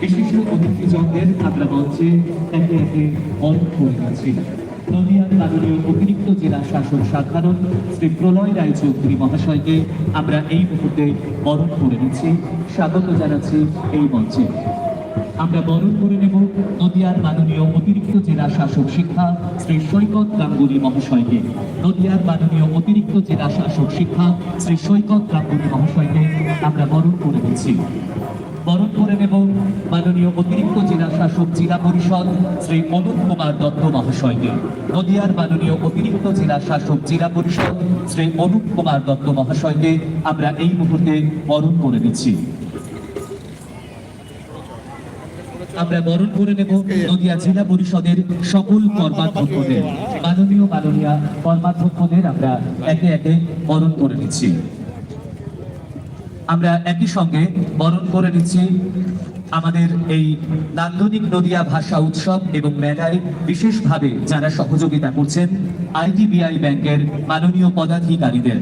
বিশিষ্ট অতিথিজনদের আমরা মঞ্চে একে একে অর্থ হয়ে গেছে। নদিয়ার মাননীয় অতিরিক্ত জেলা শাসক সাধারণ শ্রী প্রলয় রায় চৌধুরী মহাশয়কে আমরা এই মুহূর্তে বরণ করে নিচ্ছি। স্বাগত জানাচ্ছি এই মঞ্চে। আমরা বরণ করে নেব নদিয়ার মাননীয় অতিরিক্ত জেলা শাসক শিক্ষা শ্রী সৈকত গাঙ্গুলি মহাশয়কে। নদিয়ার মাননীয় অতিরিক্ত জেলা শাসক শিক্ষা শ্রী সৈকত গাঙ্গুলি মহাশয়কে আমরা বরণ করে নিচ্ছি। বরণ করে নেব মাননীয় অতিরিক্ত জেলা শাসক জেলা পরিষদ শ্রী অনুপ কুমার দত্ত মহাশয়কে। নদিয়ার মাননীয় অতিরিক্ত জেলা শাসক জেলা পরিষদ শ্রী অনুপ কুমার দত্ত মহাশয়কে আমরা এই মুহূর্তে বরণ করে নিচ্ছি। আমরা বরণ করে নেব নদিয়া জেলা পরিষদের সকল কর্মাধ্যক্ষদের। মাননীয় মাননীয় কর্মাধ্যক্ষদের আমরা একে একে বরণ করে নিচ্ছি। আমরা একই সঙ্গে বরণ করে নিচ্ছি আমাদের এই নান্দনিক নদিয়া ভাষা উৎসব এবং মেলায় বিশেষভাবে যারা সহযোগিতা করছেন, আইডিবিআই ব্যাংকের মাননীয় পদাধিকারীদের।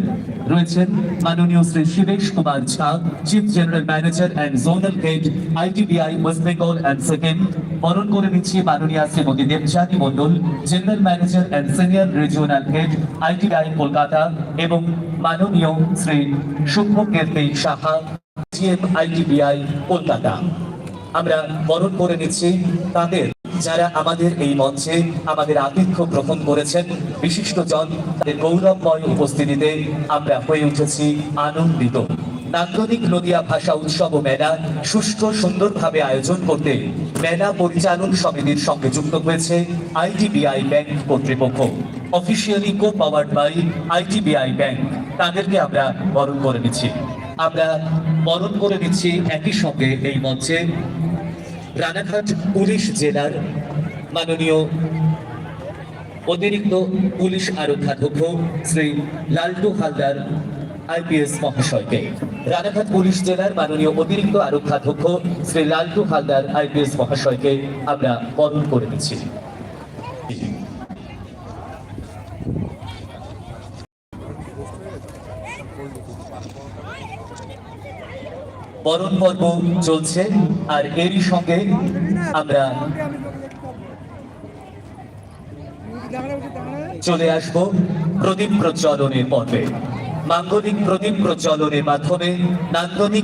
রয়েছেন মাননীয় Shri Shibesh Kumar Jha chief general manager and zonal head IDBI West Bengal and second বরণ করে নিচ্ছি মাননীয় Shrimati Debjani Mondal general manager and senior regional head ITI Kolkata এবং মাননীয় শ্রী শুভ কীর্তি সাহা জিএম আইটিবিআই কলকাতা। আমরা বরণ করে নিচ্ছি তাদের, যারা আমাদের এই মঞ্চে আমাদের আতিথ্য গ্রহণ করেছেন বিশিষ্ট জন তাদের গৌরবময় উপস্থিতিতে আমরা হয়ে উঠেছি আনন্দিত। নান্দনিক নদিয়া ভাষা উৎসব ও মেলা সুষ্ঠু সুন্দরভাবে আয়োজন করতে মেলা পরিচালন সমিতির সঙ্গে যুক্ত হয়েছে আইটিবিআই ব্যাংক কর্তৃপক্ষ। Officially co powered by IDBI bank. তাদেরকে আমরা বরণ করে নিচ্ছি। আমরা বরণ করে নিচ্ছি একই সঙ্গে এই মঞ্চে রানাঘাট পুলিশ জেলার মাননীয় অতিরিক্ত পুলিশ আরক্ষাধ্যক্ষ শ্রী লালটু হালদার, আইপিএস মহাশয়কে। রানাঘাট পুলিশ জেলার মাননীয় অতিরিক্ত আরক্ষাধ্যক্ষ শ্রী লালটু হালদার, আইপিএস মহাশয়কে আমরা বরণ করে দিচ্ছি। বরণ পর্ব চলছে, আর এরই সঙ্গে আমরা চলে আসব প্রদীপ প্রচলনের পর্বে। মাঙ্গলিক প্রদীপ প্রচলনের মাধ্যমে নান্দনিক